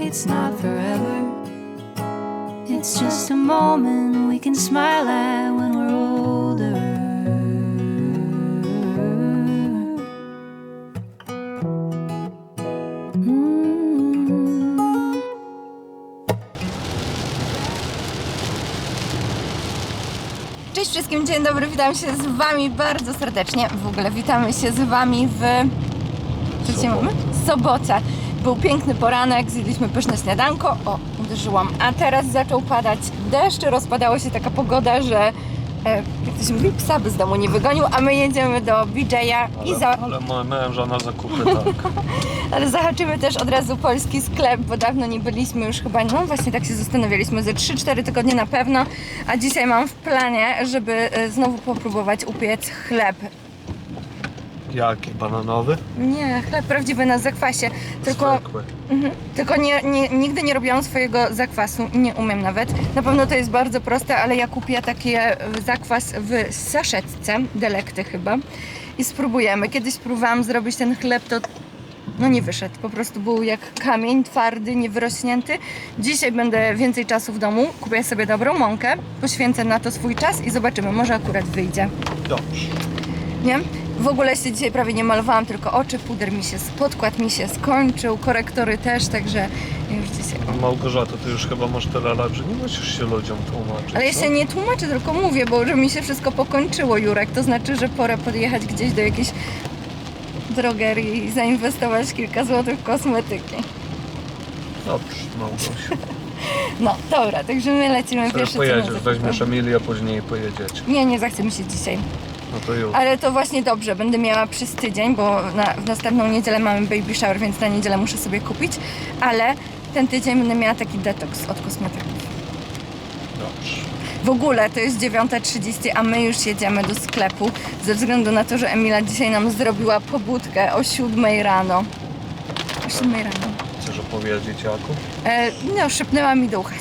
it's not forever. It's just a moment we can smile at when we're older. Mm. Cześć wszystkim, dzień dobry, witam się z Wami bardzo serdecznie. W ogóle witamy się z Wami w... Co dzisiaj mamy? Sobotę. Był piękny poranek, zjedliśmy pyszne śniadanko. O, uderzyłam. A teraz zaczął padać deszcz, rozpadała się taka pogoda, że e, jak to się mówi, psa by z domu nie wygonił, a my jedziemy do BJ'a i za... Ale moja męża na zakupy tak. Ale zahaczymy też od razu polski sklep, bo dawno nie byliśmy już chyba, no właśnie tak się zastanawialiśmy, ze 3-4 tygodnie na pewno, a dzisiaj mam w planie, żeby e, znowu popróbować upiec chleb. Jaki bananowy? Nie, chleb prawdziwy na zakwasie, tylko, Zwykły. mhm, tylko nie, nie, nigdy nie robiłam swojego zakwasu, nie umiem nawet. Na pewno to jest bardzo proste, ale ja kupię taki e, zakwas w saszetce, delekty chyba i spróbujemy. Kiedyś próbowałam zrobić ten chleb, to no nie wyszedł. Po prostu był jak kamień, twardy, niewyrośnięty. Dzisiaj będę więcej czasu w domu, kupię sobie dobrą mąkę, poświęcę na to swój czas i zobaczymy, może akurat wyjdzie. Dobrze. Nie? W ogóle się dzisiaj prawie nie malowałam, tylko oczy, puder mi się, podkład mi się skończył, korektory też, także już dzisiaj... Małgorzata, ty już chyba masz tyle lat, że nie musisz się ludziom tłumaczyć. Ale ja co? się nie tłumaczę, tylko mówię, bo że mi się wszystko pokończyło, Jurek. To znaczy, że pora podjechać gdzieś do jakiejś drogerii i zainwestować kilka złotych w kosmetyki. Dobrze, Małgosiu. No, dobra, także my lecimy Sobie pierwszy pojedziesz, weźmiesz Emilię, a później pojedziecie. Nie, nie zachce mi się dzisiaj. No to już. Ale to właśnie dobrze, będę miała przez tydzień, bo na, w następną niedzielę mamy baby shower, więc na niedzielę muszę sobie kupić. Ale ten tydzień będę miała taki detoks od kosmetyków. Dobrze. W ogóle to jest 9.30, a my już jedziemy do sklepu ze względu na to, że Emila dzisiaj nam zrobiła pobudkę o 7 rano. O 7 rano. Chcesz opowiedzieć Jaku? E, no, szepnęła mi do ucha.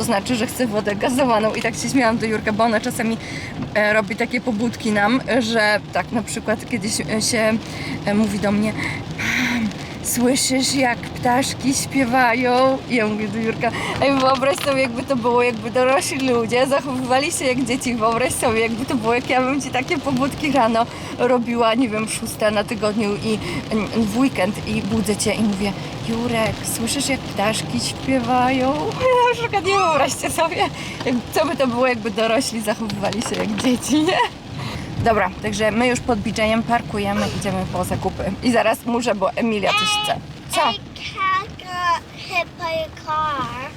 To znaczy, że chce wodę gazowaną. I tak się śmiałam do Jurka, bo ona czasami e, robi takie pobudki nam, że tak na przykład kiedyś e, się e, mówi do mnie słyszysz jak ptaszki śpiewają? I ja mówię do Jurka, ej wyobraź sobie jakby to było, jakby dorośli ludzie zachowywali się jak dzieci, wyobraź sobie jakby to było, jak ja bym Ci takie pobudki rano robiła, nie wiem, szósta na tygodniu i w weekend i budzę Cię i mówię Jurek, słyszysz jak ptaszki śpiewają? Na przykład nie wyobraźcie sobie, co by to było, jakby dorośli zachowywali się jak dzieci, nie? Dobra, także my już pod BJ-em parkujemy, idziemy po zakupy. I zaraz muszę, bo Emilia coś chce. Co? A cat got hit by a car.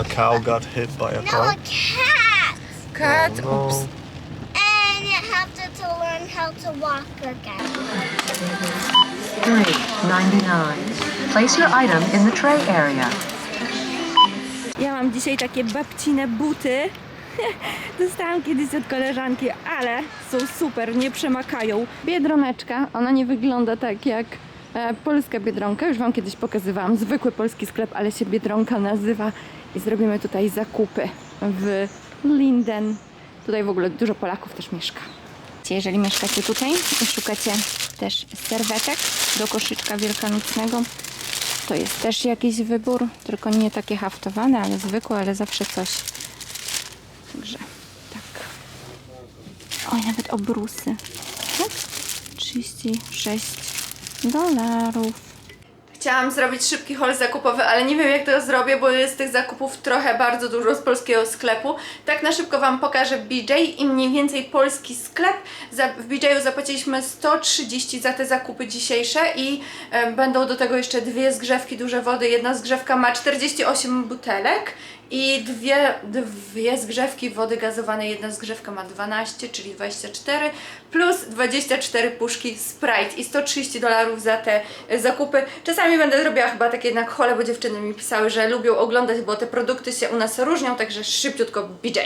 A cow got hit by a No, a car? cat! Kat, No. ups. And you have to, to learn how to walk again. 3.99. Place your item in the tray area. Ja mam dzisiaj takie babcine buty. Dostałam kiedyś od koleżanki, ale są super, nie przemakają. Biedroneczka, ona nie wygląda tak jak e, polska biedronka. Już Wam kiedyś pokazywałam. Zwykły polski sklep, ale się biedronka nazywa. I zrobimy tutaj zakupy w Linden. Tutaj w ogóle dużo Polaków też mieszka. Jeżeli mieszkacie tutaj i szukacie też serwetek do koszyczka wielkanocnego, to jest też jakiś wybór, tylko nie takie haftowane, ale zwykłe, ale zawsze coś. Także tak. Oj, nawet obrusy. Tak? 36 dolarów. Chciałam zrobić szybki haul zakupowy, ale nie wiem jak to zrobię, bo jest tych zakupów trochę bardzo dużo z polskiego sklepu. Tak na szybko Wam pokażę BJ i mniej więcej polski sklep. W BJ-u zapłaciliśmy 130 za te zakupy dzisiejsze i e, będą do tego jeszcze dwie zgrzewki duże wody. Jedna zgrzewka ma 48 butelek i dwie, dwie zgrzewki wody gazowanej. Jedna zgrzewka ma 12, czyli 24, plus 24 puszki Sprite i 130 dolarów za te e, zakupy. Czasami będę robiła chyba takie jednak hole, bo dziewczyny mi pisały, że lubią oglądać, bo te produkty się u nas różnią, także szybciutko BJ.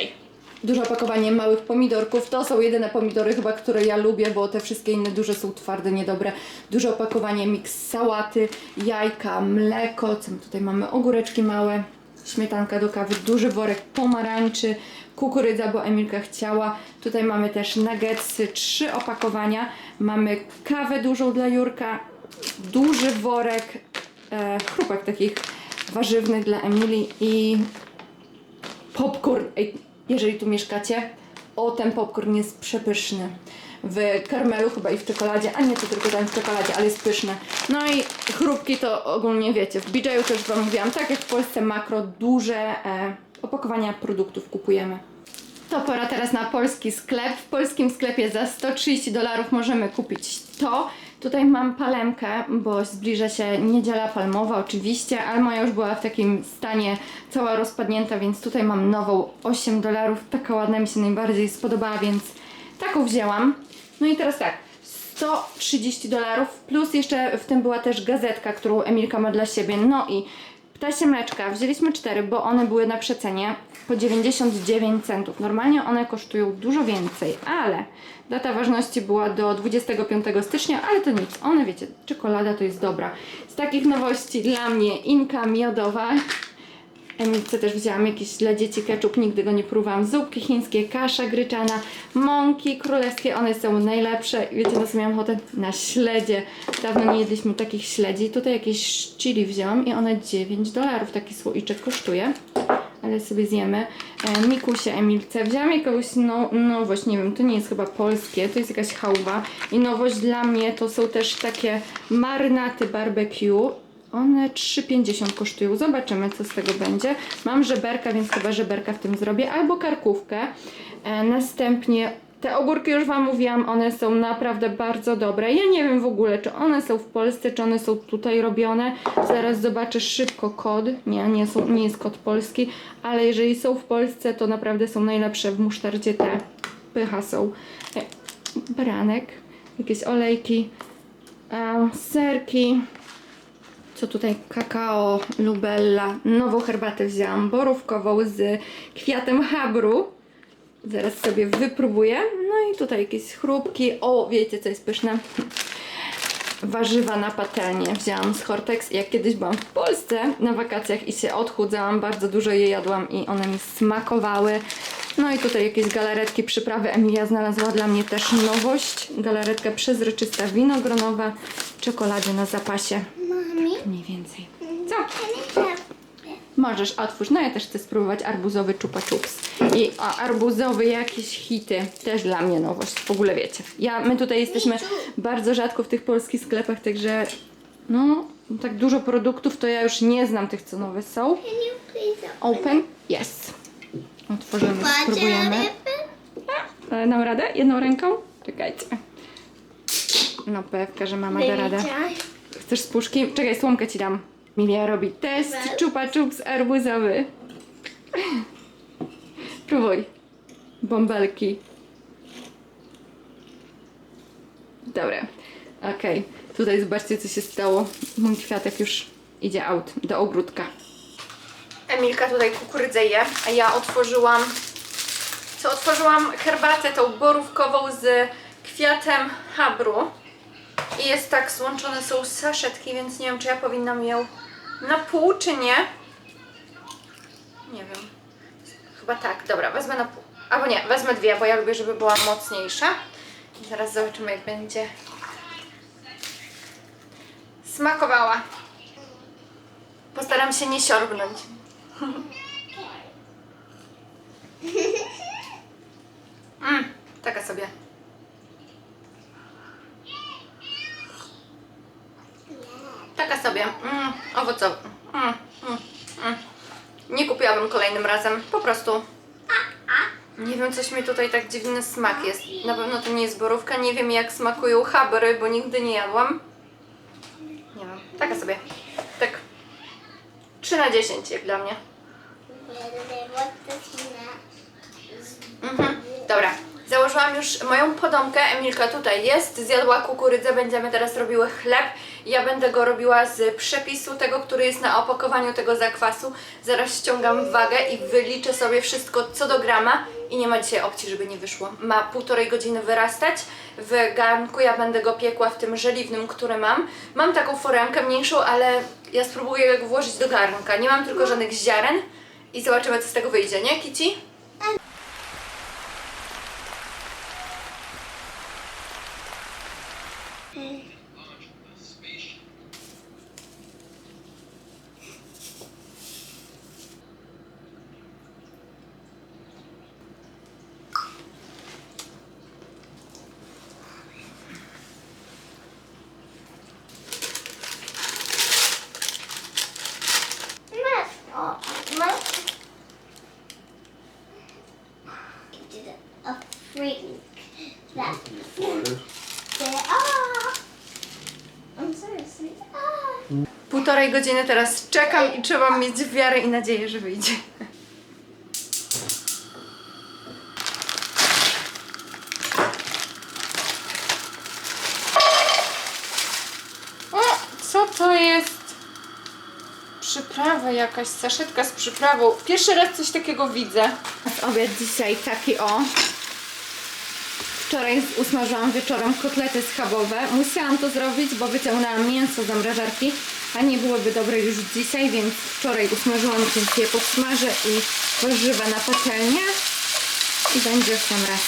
Duże opakowanie małych pomidorków. To są jedyne pomidory chyba, które ja lubię, bo te wszystkie inne duże są twarde, niedobre. Duże opakowanie miks sałaty, jajka, mleko. Co my tutaj mamy? Ogóreczki małe, śmietanka do kawy, duży worek pomarańczy, kukurydza, bo Emilka chciała. Tutaj mamy też nuggetsy, trzy opakowania. Mamy kawę dużą dla Jurka, duży worek e, chrupek takich warzywnych dla Emilii i popcorn. Ej, jeżeli tu mieszkacie, o ten popcorn jest przepyszny. W karmelu chyba i w czekoladzie, a nie to tylko ten w czekoladzie, ale jest pyszny. No i chrupki to ogólnie wiecie, w BJ-u też Wam mówiłam, tak jak w Polsce makro, duże e, opakowania produktów kupujemy. To pora teraz na polski sklep. W polskim sklepie za 130 dolarów możemy kupić to. Tutaj mam palemkę, bo zbliża się niedziela palmowa oczywiście, ale moja już była w takim stanie cała rozpadnięta, więc tutaj mam nową 8 dolarów. Taka ładna mi się najbardziej spodobała, więc taką wzięłam. No i teraz tak, 130 dolarów, plus jeszcze w tym była też gazetka, którą Emilka ma dla siebie. No i ptasie mleczka wzięliśmy 4, bo one były na przecenie po 99 centów. Normalnie one kosztują dużo więcej, ale data ważności była do 25 stycznia, ale to nic. One wiecie, czekolada to jest dobra. Z takich nowości dla mnie inka miodowa. Emilce też wzięłam jakiś dla dzieci ketchup, nigdy go nie próbowałam. Zupki chińskie, kasza gryczana, mąki królewskie, one są najlepsze. Wiecie na co miałam ochotę? Na śledzie. Dawno nie jedliśmy takich śledzi. Tutaj jakieś chili wzięłam i one 9 dolarów taki słoiczek kosztuje. Ale sobie zjemy. E, Mikusie Emilce. Wzięłam jakąś no, nowość, nie wiem, to nie jest chyba polskie, to jest jakaś chałwa. I nowość dla mnie to są też takie marynaty barbecue. One 3,50 kosztują. Zobaczymy, co z tego będzie. Mam żeberka, więc chyba żeberka w tym zrobię. Albo karkówkę. E, następnie te ogórki już Wam mówiłam, one są naprawdę bardzo dobre. Ja nie wiem w ogóle, czy one są w Polsce, czy one są tutaj robione. Zaraz zobaczę szybko kod. Nie, nie, są, nie jest kod polski, ale jeżeli są w Polsce, to naprawdę są najlepsze w musztardzie te. Pycha są. E, baranek, jakieś olejki, e, serki, co tutaj? Kakao, lubella. Nową herbatę wzięłam, borówkową z kwiatem habru. Zaraz sobie wypróbuję. No i tutaj jakieś chrupki. O, wiecie co jest pyszne? Warzywa na patelnię wzięłam z Hortex. Jak kiedyś byłam w Polsce na wakacjach i się odchudzałam, bardzo dużo je jadłam i one mi smakowały. No i tutaj jakieś galaretki, przyprawy. Emilia znalazła dla mnie też nowość. Galaretka przezroczysta winogronowa, czekolady na zapasie. Mniej więcej. Co? Możesz, otwórz. No ja też chcę spróbować arbuzowy chupa chups. I a, arbuzowy jakieś hity. Też dla mnie nowość. W ogóle wiecie. Ja, my tutaj jesteśmy bardzo rzadko w tych polskich sklepach, także no, tak dużo produktów to ja już nie znam tych, co nowe są. Open? Yes. Otworzymy, spróbujemy. open? E, Dam radę? Jedną ręką? Czekajcie. No pewka, że mama da radę. Chcesz z puszki? Czekaj, słomkę ci dam. Milia robi test czupa czups arbuzowy. Próbuj. Bąbelki. Dobra. Okej. Tutaj zobaczcie, co się stało. Mój kwiatek już idzie out do ogródka. Emilka tutaj kukurydzę je, a ja otworzyłam co otworzyłam herbatę tą borówkową z kwiatem habru. I jest tak, złączone są saszetki, więc nie wiem, czy ja powinnam ją na pół, czy nie. Nie wiem. Chyba tak, dobra, wezmę na pół. Albo nie, wezmę dwie, bo ja lubię, żeby była mocniejsza. I zaraz zobaczymy, jak będzie smakowała. Postaram się nie siorbnąć. Mm, taka sobie. Taka sobie. Mm, owocowa. Mm, mm, mm. Nie kupiłabym kolejnym razem. Po prostu. Nie wiem, coś mi tutaj tak dziwny smak jest. Na pewno to nie jest borówka. Nie wiem, jak smakują chabry, bo nigdy nie jadłam. Nie wiem. Taka sobie. Tak. 3 na 10 jak dla mnie. Mhm. Dobra. Założyłam już moją podomkę. Emilka tutaj jest. Zjadła kukurydzę. Będziemy teraz robiły chleb. Ja będę go robiła z przepisu tego, który jest na opakowaniu tego zakwasu. Zaraz ściągam wagę i wyliczę sobie wszystko co do grama. I nie ma dzisiaj opcji, żeby nie wyszło. Ma półtorej godziny wyrastać. W garnku ja będę go piekła w tym żeliwnym, który mam. Mam taką foremkę mniejszą, ale ja spróbuję go włożyć do garnka. Nie mam tylko żadnych ziaren. I zobaczymy, co z tego wyjdzie, nie, Kici? 嗯 półtorej godziny teraz czekam i trzeba mieć wiarę i nadzieję, że wyjdzie. O, co to jest? Przyprawa jakaś, saszetka z przyprawą. Pierwszy raz coś takiego widzę. Obiad dzisiaj taki o. Wczoraj usmażyłam wieczorem kotlety schabowe. Musiałam to zrobić, bo wyciągnęłam mięso z zamrażarki, a nie byłoby dobre już dzisiaj, więc wczoraj usmażyłam, więc je podsmażę i warzywa na patelnię i będzie w sam raz.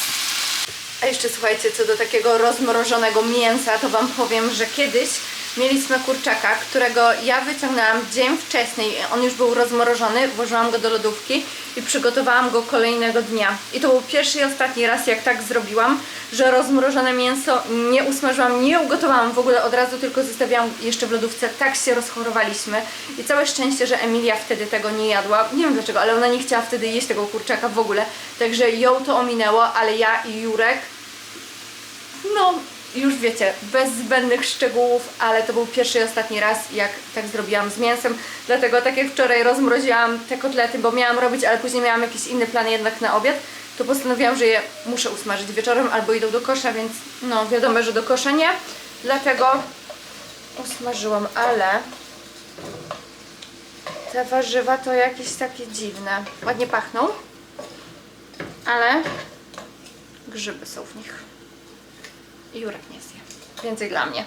A jeszcze słuchajcie, co do takiego rozmrożonego mięsa, to Wam powiem, że kiedyś mieliśmy kurczaka, którego ja wyciągnęłam dzień wcześniej. On już był rozmrożony, włożyłam go do lodówki i przygotowałam go kolejnego dnia. I to był pierwszy i ostatni raz, jak tak zrobiłam, że rozmrożone mięso nie usmażyłam, nie ugotowałam w ogóle od razu, tylko zostawiałam jeszcze w lodówce. Tak się rozchorowaliśmy. I całe szczęście, że Emilia wtedy tego nie jadła. Nie wiem dlaczego, ale ona nie chciała wtedy jeść tego kurczaka w ogóle. Także ją to ominęło, ale ja i Jurek no, już wiecie, bez zbędnych szczegółów, ale to był pierwszy i ostatni raz, jak tak zrobiłam z mięsem. Dlatego, tak jak wczoraj rozmroziłam te kotlety, bo miałam robić, ale później miałam jakiś inny plan jednak na obiad, to postanowiłam, że je muszę usmażyć wieczorem albo idą do kosza, więc no, wiadomo, że do kosza nie. Dlatego usmażyłam, ale te warzywa to jakieś takie dziwne. Ładnie pachną, ale grzyby są w nich. I Jurek nie zje. Więcej dla mnie.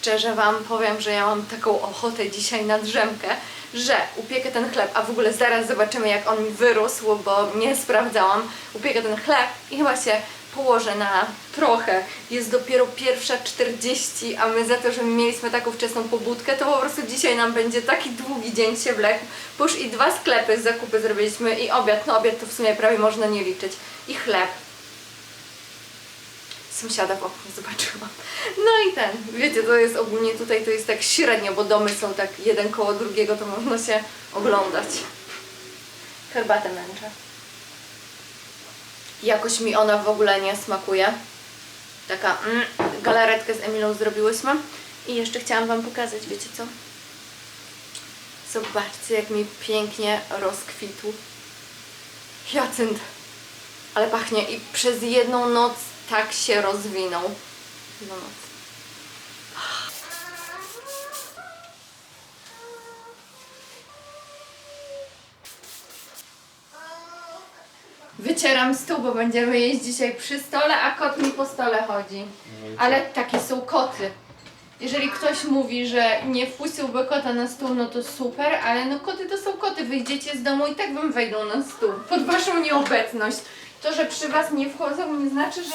Szczerze Wam powiem, że ja mam taką ochotę dzisiaj na drzemkę, że upiekę ten chleb, a w ogóle zaraz zobaczymy jak on mi wyrósł, bo nie sprawdzałam. Upiekę ten chleb i chyba się położę na trochę. Jest dopiero pierwsza 40, a my za to, że mieliśmy taką wczesną pobudkę, to po prostu dzisiaj nam będzie taki długi dzień się wlekł. Bo już i dwa sklepy, zakupy zrobiliśmy i obiad. No obiad to w sumie prawie można nie liczyć. I chleb sąsiada w oknie zobaczyłam. No i ten, wiecie, to jest ogólnie tutaj, to jest tak średnio, bo domy są tak jeden koło drugiego, to można się oglądać. Herbatę męczę. Jakoś mi ona w ogóle nie smakuje. Taka mm, galaretkę z Emilą zrobiłyśmy. I jeszcze chciałam Wam pokazać, wiecie co? Zobaczcie, jak mi pięknie rozkwitł hiacynt. Ale pachnie i przez jedną noc tak się rozwinął. No. Wycieram stół, bo będziemy jeść dzisiaj przy stole, a kot mi po stole chodzi. Ale takie są koty. Jeżeli ktoś mówi, że nie wpuściłby kota na stół, no to super, ale no koty to są koty. Wyjdziecie z domu i tak wam wejdą na stół. Pod waszą nieobecność. To, że przy was nie wchodzą, nie znaczy, że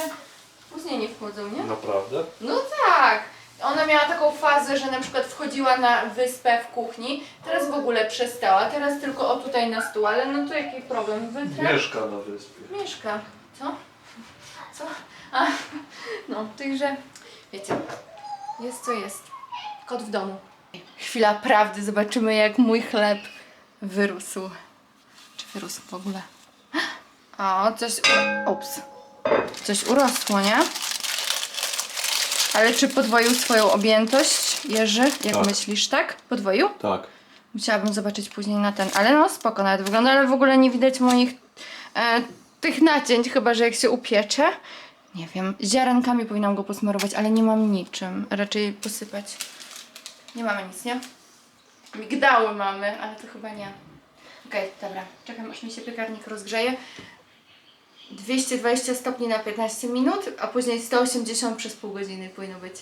później nie wchodzą, nie? Naprawdę? No tak. Ona miała taką fazę, że na przykład wchodziła na wyspę w kuchni, teraz w ogóle przestała, teraz tylko o tutaj na stół, ale no to jaki problem? Wytra... Mieszka na wyspie. Mieszka. Co? Co? A, no, także wiecie, jest co jest. Kot w domu. Chwila prawdy, zobaczymy jak mój chleb wyrósł. Czy wyrósł w ogóle? O, coś... Ups. Coś urosło, nie? Ale czy podwoił swoją objętość, Jerzy? Jak Tak. myślisz, tak? Podwoił? Tak. Musiałabym zobaczyć później na ten, ale no spoko nawet wygląda, ale w ogóle nie widać moich e, tych nacięć, chyba że jak się upiecze. Nie wiem, ziarenkami powinnam go posmarować, ale nie mam niczym. Raczej posypać. Nie mamy nic, nie? Migdały mamy, ale to chyba nie. Okej, dobra. Czekam aż mi się piekarnik rozgrzeje. 220 stopni na 15 minut, a później 180 przez pół godziny powinno być.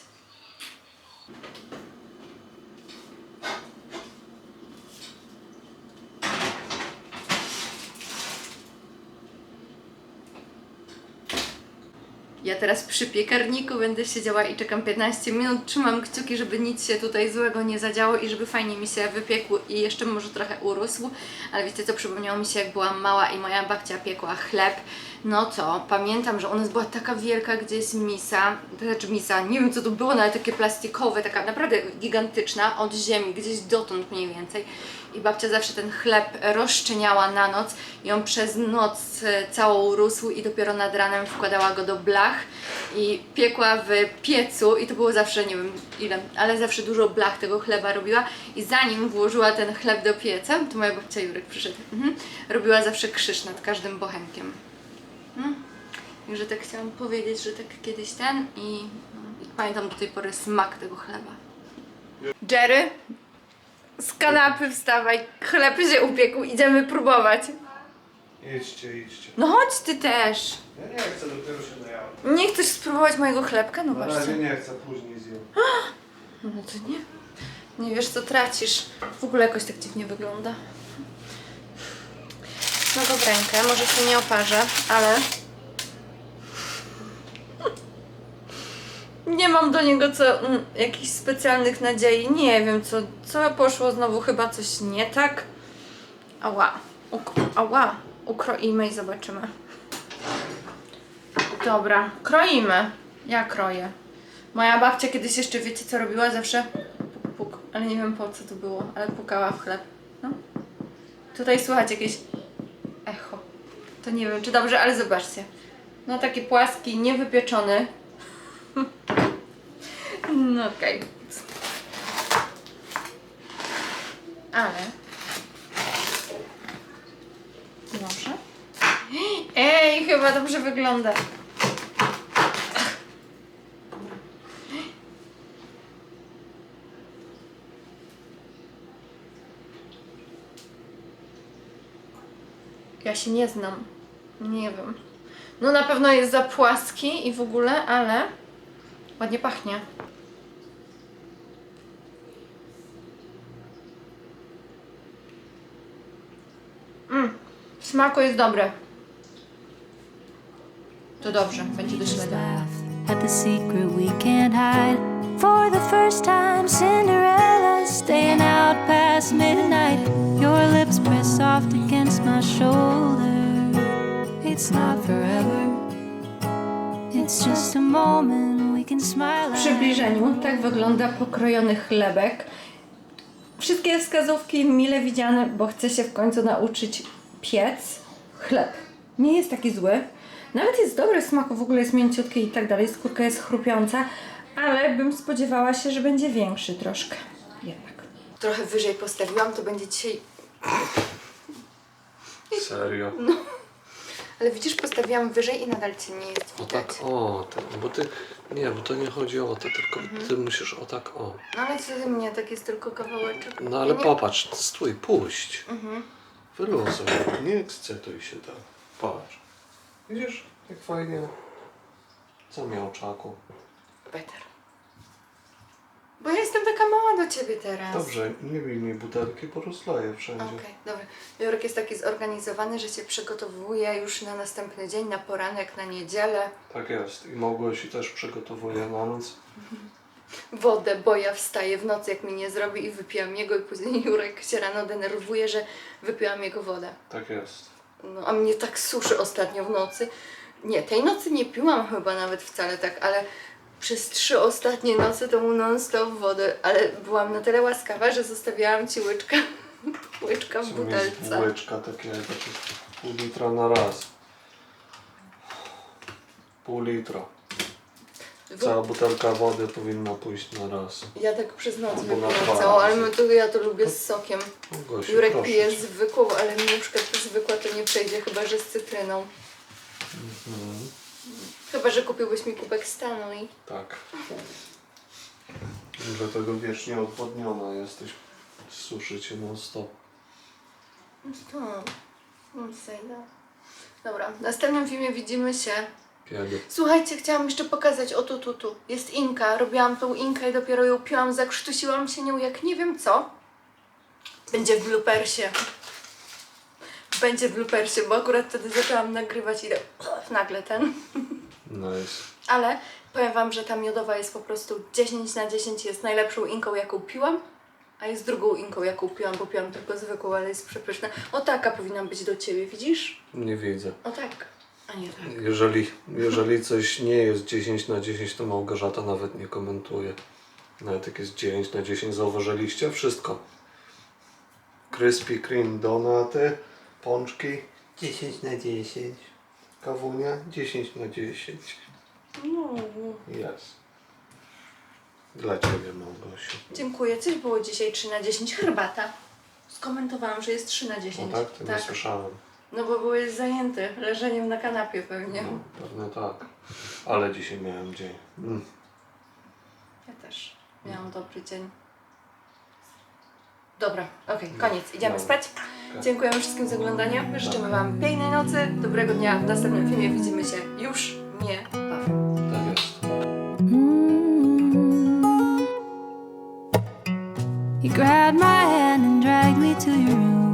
Ja teraz przy piekarniku będę siedziała i czekam 15 minut. Trzymam kciuki, żeby nic się tutaj złego nie zadziało i żeby fajnie mi się wypiekł i jeszcze może trochę urósł. Ale wiecie co, przypomniało mi się jak byłam mała i moja babcia piekła chleb. No to pamiętam, że u nas była taka wielka gdzieś misa, to znaczy misa, nie wiem co to było, no ale takie plastikowe, taka naprawdę gigantyczna, od ziemi, gdzieś dotąd mniej więcej. I babcia zawsze ten chleb rozszczeniała na noc i on przez noc e, całą rósł i dopiero nad ranem wkładała go do blach i piekła w piecu i to było zawsze, nie wiem ile, ale zawsze dużo blach tego chleba robiła i zanim włożyła ten chleb do pieca, to moja babcia Jurek przyszedł, mhm, robiła zawsze krzyż nad każdym bochenkiem. Mhm. Także tak chciałam powiedzieć, że tak kiedyś ten i, i pamiętam do tej pory smak tego chleba. Jerry, z kanapy wstawaj, chleb się upiekł, idziemy próbować. Idźcie, idźcie. No chodź ty też. Ja nie chcę, dopiero się najadłem. Nie chcesz spróbować mojego chlebka? No Na właśnie. razie nie chcę, później zjem. No to nie. Nie wiesz co tracisz. W ogóle jakoś tak dziwnie wygląda. No go w rękę, może się nie oparzę, ale... Nie mam do niego co, mm, jakichś specjalnych nadziei. Nie wiem co, co poszło znowu chyba coś nie tak. Ała, Uk ała. Ukroimy i zobaczymy. Dobra, kroimy. Ja kroję. Moja babcia kiedyś jeszcze, wiecie co robiła? Zawsze puk, puk, ale nie wiem po co to było, ale pukała w chleb. No. Tutaj słychać jakieś echo. To nie wiem, czy dobrze, ale zobaczcie. No taki płaski, niewypieczony. No okej. Ale... Może? Ej, chyba dobrze wygląda. Ja się nie znam. Nie wiem. No na pewno jest za płaski i w ogóle, ale ładnie pachnie. Mm, smaku jest dobre. To dobrze, będzie do śledzenia. at the secret we can't hide. For the first time, Cinderella staying out past midnight. Your lips press soft against my shoulder. It's not forever, it's just a moment we can smile W przybliżeniu tak wygląda pokrojony chlebek. Wszystkie wskazówki mile widziane, bo chcę się w końcu nauczyć piec chleb. Nie jest taki zły. Nawet jest dobry smak, w ogóle jest mięciutki i tak dalej. Skórka jest chrupiąca, ale bym spodziewała się, że będzie większy troszkę. Jednak. Trochę wyżej postawiłam, to będzie dzisiaj. Serio? Ale widzisz, postawiłam wyżej i nadal cię nie jest O widać. tak, o, to, bo ty, nie, bo to nie chodzi o to, tylko ty musisz o tak, o. No ale co ty mnie, tak jest tylko kawałeczek. No ale Ja nie- popatrz, stój, puść. Wyluzuj, nie ekscytuj się tak. Patrz. Widzisz, jak fajnie zamiałczaku. Better. Bo ja jestem taka mała do ciebie teraz. Dobrze, nie bij mi butelki, bo rozleję wszędzie. Okej, dobra. Jurek jest taki zorganizowany, że się przygotowuje już na następny dzień, na poranek, na niedzielę. Tak jest. I Małgosi też przygotowuję na noc. Wodę, bo ja wstaję w nocy, jak mi nie zrobi i wypijam jego i później Jurek się rano denerwuje, że wypiłam jego wodę. Tak jest. No, a mnie tak suszy ostatnio w nocy. Nie, tej nocy nie piłam chyba nawet wcale tak, ale przez trzy ostatnie noce to mu non-stop wodę, ale byłam na tyle łaskawa, że zostawiałam ci łyczkę, łyczka w butelce. Bułeczka takie, takie pół litra na raz. Pół litra. Cała butelka wody powinna pójść na raz. Ja tak przez noc Albo na wypiłam dwa całą, ale razy. my to, ja to lubię z sokiem. Małgosiu, Jurek proszę pije cię. zwykłą, ale mi na przykład ta zwykła to nie przejdzie, chyba że z cytryną. Mhm. Chyba, że kupiłbyś mi kubek Stanley. Tak. Dlatego wiecznie odwodniona jesteś. Suszy cię non stop. To, no, sejda. Dobra, w następnym filmie widzimy się. Słuchajcie, chciałam jeszcze pokazać, o tu, tu, tu. Jest Inka, robiłam tą Inkę i dopiero ją piłam, zakrztusiłam się nią jak nie wiem co. Będzie w bloopersie. Będzie w bloopersie, bo akurat wtedy zaczęłam nagrywać i tak nagle ten. Nice. Ale powiem Wam, że ta miodowa jest po prostu 10 na 10, jest najlepszą inką, jaką piłam, a jest drugą inką, jaką piłam, bo piłam tylko zwykłą, ale jest przepyszna. O taka powinna być do Ciebie, widzisz? Nie widzę. O tak, a nie tak. Jeżeli, jeżeli coś nie jest 10 na 10, to Małgorzata nawet nie komentuje. Nawet jak jest 9 na 10, zauważyliście? Wszystko. Crispy cream donaty, pączki 10 na 10. Kawunia 10 na 10. No. Jest. Dla Ciebie, Małgosiu. Dziękuję. Coś było dzisiaj 3 na 10. Herbata. Skomentowałam, że jest 3 na No 10. tak? Ty nie słyszałem. No bo byłeś zajęty leżeniem na kanapie pewnie. No, pewnie tak. Ale dzisiaj miałem dzień. Mm. Ja też. Miałam dobry dzień. Dobra, okej, koniec. Idziemy Dobra. spać. Dziękujemy wszystkim za oglądanie. Życzymy Wam pięknej nocy, dobrego dnia. W następnym filmie widzimy się już niebawem. Tak jest. You grabbed my hand and dragged me to your room.